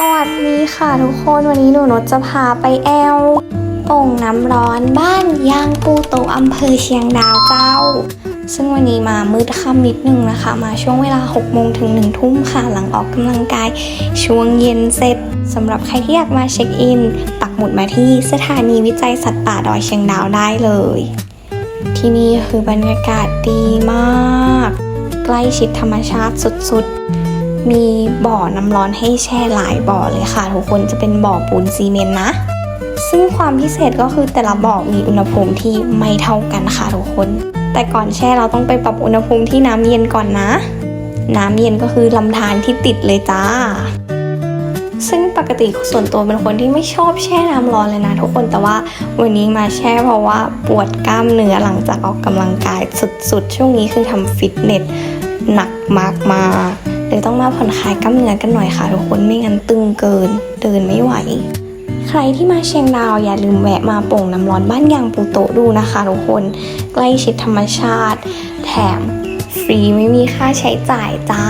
วัสดีค่ะทุกคนวันนี้หนูนดจะพาไปแอลโป่งน้ำร้อนบ้านยางปูโตอำเภอเชียงดาวเจ้า ซึ่งวันนี้มามืดค่ำนิดนึงนะคะ มาช่วงเวลา 6 โมงถึง 1 ทุ่มค่ะหลังออกกำลังกาย ช่วงเย็นเสร็จสำหรับใครที่อยากมาเช็คอิน ปักหมุดมาที่สถานีวิจัยสัตว์ป่าดอยเชียงดาวได้เลย ที่นี่คือบรรยากาศดีมาก ใกล้ชิดธรรมชาติสุดๆ มีบ่อน้ำร้อนให้แช่หลายบ่อเลยค่ะ ทุกคนจะเป็นบ่อปูนซีเมนต์นะ ซึ่งความพิเศษก็คือแต่ละบ่อมีอุณหภูมิที่ไม่เท่ากันค่ะทุกคน แต่ก่อนแช่เราต้องไปปรับอุณหภูมิที่น้ำเย็นก่อนนะ น้ำเย็นก็คือลำธารที่ติดเลยจ้า ซึ่งปกติส่วนตัวเป็นคนที่ไม่ชอบแช่น้ำร้อนเลยนะ ทุกคนแต่ว่าวันนี้มาแช่เพราะว่าปวดกล้ามเนื้อหลังจากออกกำลังกายสุดๆช่วงนี้คือทำฟิตเนสหนักมากมา เลยต้องมาผ่อนคลายกล้ามเนื้อกันหน่อยค่ะทุกคนไม่งั้นตึงเกิน เดินไม่ไหว ใครที่มาเชียงดาวอย่าลืมแวะมาโป่งน้ำร้อนบ้านยางปูโตดูนะคะทุกคนใกล้ชิดธรรมชาติ แถมฟรีไม่มีค่าใช้จ่ายจ้า